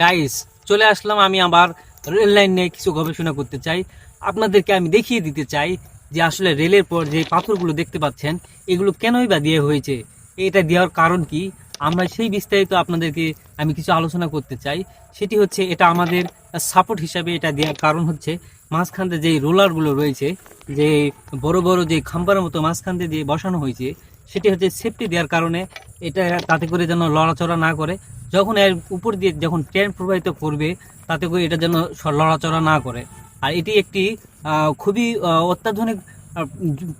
Guys চলে আসলাম আমি আবার রেল লাইন নিয়ে কিছু গবেষণা করতে চাই। আপনাদেরকে আমি দেখিয়ে দিতে চাই যে আসলে রেলের পর যে পাথরগুলো দেখতে পাচ্ছেন, এগুলো কেনই বা দিয়ে হয়েছে? এটা দেওয়ার কারণ কি? আমরা সেই বিস্তারিত আপনাদেরকে আমি কিছু আলোচনা করতে চাই। সেটি হচ্ছে এটা আমাদের সাপোর্ট হিসাবে এটা দেওয়ার কারণ হচ্ছে মাঝখানতে যে রোলারগুলো রয়েছে, যে বড় বড় যে খাম্বার মতো মাঝখানতে দিয়ে বসানো হয়েছে, সেটি হচ্ছে সেফটি দেওয়ার কারণে এটা তাতে করে যেন লড়াচড়া না করে। যখন এর উপর দিয়ে যখন ট্রেন প্রবাহিত করবে, তাতে করে এটা যেন লড়াচড়া না করে। আর এটি একটি খুবই অত্যাধুনিক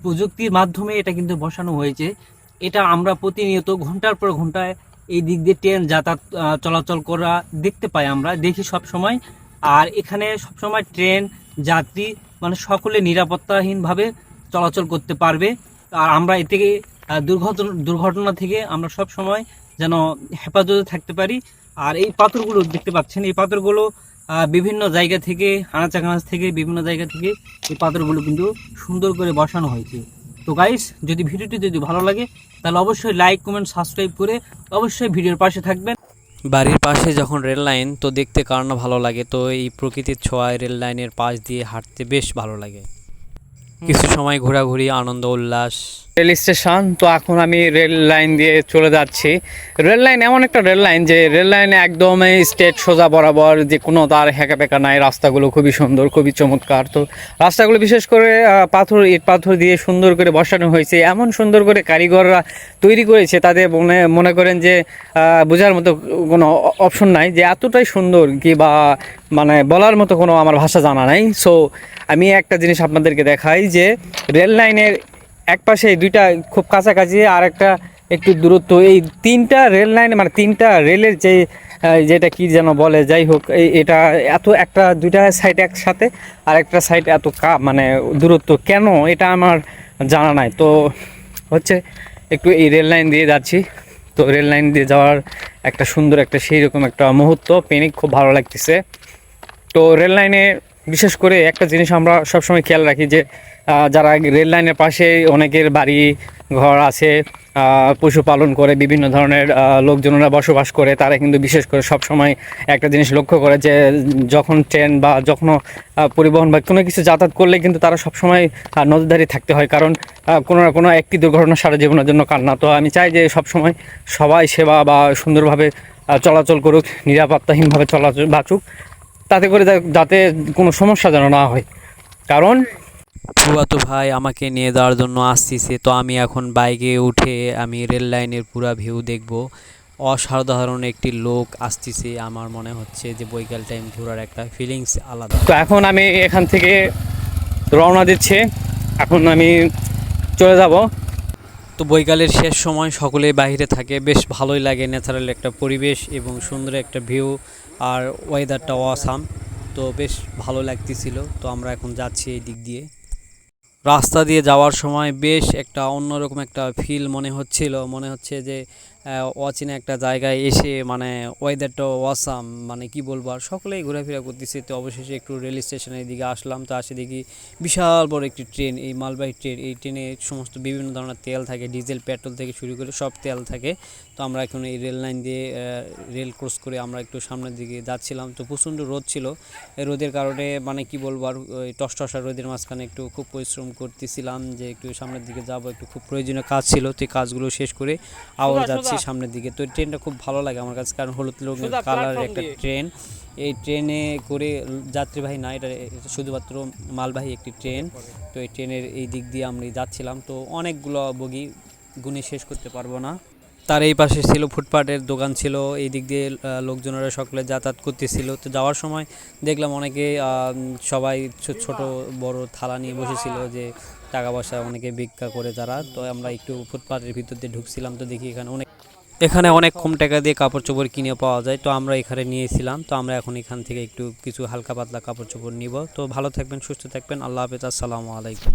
প্রযুক্তির মাধ্যমে এটা কিন্তু বসানো হয়েছে। এটা আমরা প্রতিনিয়ত ঘণ্টার পর ঘন্টায় এই দিক দিয়ে ট্রেন যাতায়াত চলাচল করা দেখতে পাই আমরা, দেখি সব সময় আর এখানে সব সময় ট্রেন যাত্রী মানে সকলে নিরাপত্তাহীনভাবে চলাচল করতে পারবে। আর আমরা এ থেকে দুর্ঘটনা দুর্ঘটনা থেকে আমরা সব সময় যেন হেফাজতে থাকতে পারি। আর এই পাথরগুলো দেখতে পাচ্ছেন এই পাথরগুলো বিভিন্ন জায়গা থেকে আনাচা কানাচ থেকে বিভিন্ন জায়গা থেকে এই পাথরগুলো কিন্তু সুন্দর করে বসানো হয়েছে। তো গাইস যদি ভিডিওটি যদি ভালো লাগে তাহলে অবশ্যই লাইক কমেন্ট সাবস্ক্রাইব করে অবশ্যই ভিডিওর পাশে থাকবেন। বাড়ির পাশে যখন রেল লাইন তো দেখতে কার না ভালো লাগে। তো এই প্রকৃতির ছোঁয়ায় রেল লাইনের পাশ দিয়ে হাঁটতে বেশ ভালো লাগে। কিছু সময় ঘোরাঘুরি আনন্দ উল্লাস। রেল স্টেশন, তো এখন আমি রেল লাইন দিয়ে চলে যাচ্ছি। রেল লাইন এমন একটা রেল লাইন যে রেল লাইনে একদম স্টেট সোজা বরাবর যে কোনো তার পেকা নাই, রাস্তাগুলো খুবই সুন্দর, খুবই চমৎকার। তো রাস্তাগুলো বিশেষ করে পাথর, ইট পাথর দিয়ে সুন্দর করে বসানো হয়েছে। এমন সুন্দর করে কারিগররা তৈরি করেছে, তাদের মনে মনে করেন যে বোঝার মতো কোনো অপশন নাই যে এতটাই সুন্দর কি বা মানে বলার মতো কোনো আমার ভাষা জানা নাই। সো আমি একটা জিনিস আপনাদেরকে দেখাই যে রেল লাইনের এক পাশে দুইটা খুব কাছাকাছি আর একটা একটু দূরত্ব। এই তিনটা রেল লাইন মানে তিনটা রেলের যে যেটা কি যেন বলে, যাই হোক, এই এটা এত একটা, দুইটা সাইড একসাথে আর একটা সাইড এত কা মানে দূরত্ব। কেন? এটা আমার জানা নাই। তো হচ্ছে একটু এই রেল লাইন দিয়ে যাচ্ছি। তো রেল লাইন দিয়ে যাওয়ার একটা সুন্দর একটা সেই রকম একটা মুহূর্ত। পেনিক খুব ভালো লাগতেছে। তো রেল লাইনে বিশেষ করে একটা জিনিস আমরা সবসময় খেয়াল রাখি যে যারা রেল লাইনের পাশে অনেকের বাড়ি, ঘর আছে পশুপালন করে, বিভিন্ন ধরনের লোকজনেরা বসবাস করে, তারা কিন্তু বিশেষ করে সব সময় একটা জিনিস লক্ষ্য করে যে, যখন ট্রেন বা যখন পরিবহন বা কোনো কিছু যাতায়াত করলে কিন্তু তারা সবসময় নজরদারি থাকতে হয়। কারণ কোনো না কোনো একটি দুর্ঘটনা সারা জীবনের জন্য কান্না। তো আমি চাই যে সবসময় সবাই সেবা বা সুন্দরভাবে চলাচল করুক, নিরাপত্তাহীনভাবে চলাচল বাঁচুক। তাতে করে যাতে কোনো সমস্যা যেন না হয়। কারণ ফুয়াতো ভাই আমাকে নিয়ে যাওয়ার জন্য আসতেছে তো আমি এখন বাইকে উঠে আমি রেল লাইনের পুরা ভিউ দেখব। অসাধারণ একটি লোক আসতেছে আমার মনে হচ্ছে যে বৈকাল টাইম ঘোরার একটা ফিলিংস আলাদা। তো এখন আমি এখান থেকে রওনা দিচ্ছে এখন আমি চলে যাব। তো বৈকালের শেষ সময় সকলেই বাইরে থাকে। বেশ ভালোই লাগে ন্যাচারাল একটা পরিবেশ এবং সুন্দর একটা ভিউ আর ওয়েদারটা অসাম তো বেশ ভালো লাগতেছিল। তো আমরা এখন যাচ্ছি এই দিক দিয়ে। রাস্তা দিয়ে যাওয়ার সময় বেশ একটা অন্যরকম একটা ফিল মনে হচ্ছিল। মনে হচ্ছে যে অচেনা একটা জায়গায় এসে মানে ওয়েদারটা অসাম মানে কি বলব আর সকলেই ঘোরাফেরা করতেছে। তো অবশেষে একটু রেল স্টেশনের দিকে আসলাম তো আসে দেখি বিশাল বড় একটি ট্রেন এই মালবাহী ট্রেন এই ট্রেনে সমস্ত বিভিন্ন ধরনের তেল থাকে ডিজেল পেট্রোল থেকে শুরু করে সব তেল থাকে। তো আমরা এখন এই রেল লাইন দিয়ে রেল ক্রস করে আমরা একটু সামনের দিকে যাচ্ছিলাম তো প্রচণ্ড রোদ ছিল। রোদের কারণে মানে কি বলব আর ওই টসটসা রোদের মাঝখানে একটু খুব পরিশ্রম করতেছিলাম যে একটু সামনের দিকে যাব একটু খুব প্রয়োজনীয় কাজ ছিল তো কাজগুলো শেষ করে আবার যাচ্ছি। সামনের দিকে। তো ট্রেনটা খুব ভালো লাগে আমার কাছে কারণ হলুদ রঙের কালারের একটা ট্রেন। এই ট্রেনে করে যাত্রীবাহী না এটা এটা শুধুমাত্র মালবাহী একটি ট্রেন। তো এই ট্রেনের এই দিক দিয়ে আমরা যাচ্ছিলাম। তো অনেকগুলো বগি গুনে শেষ করতে পারব না। তার এই পাশে ছিল ফুটপাতের দোকান ছিল, এই দিক দিয়ে লোকজনেরা সকলে যাতায়াত করতেছিল। তো যাওয়ার সময় দেখলাম অনেকে সবাই ছোট, বড় থালা নিয়ে বসেছিল যে টাকা পয়সা অনেকে ভিক্ষা করে তারা। তো আমরা একটু ফুটপাতের ভিতর দিয়ে ঢুকছিলাম, তো দেখি এখানে অনেক এখানে অনেক কম টাকা দিয়ে কাপড় চোপড় কিনে পাওয়া যায়। তো আমরা এখানে নিয়েছিলাম, তো আমরা এখন এখান থেকে একটু কিছু হালকা পাতলা কাপড় চোপড় নিব। তো ভালো থাকবেন, সুস্থ থাকবেন, আল্লাহ হাফেজ, আসসালামু আলাইকুম।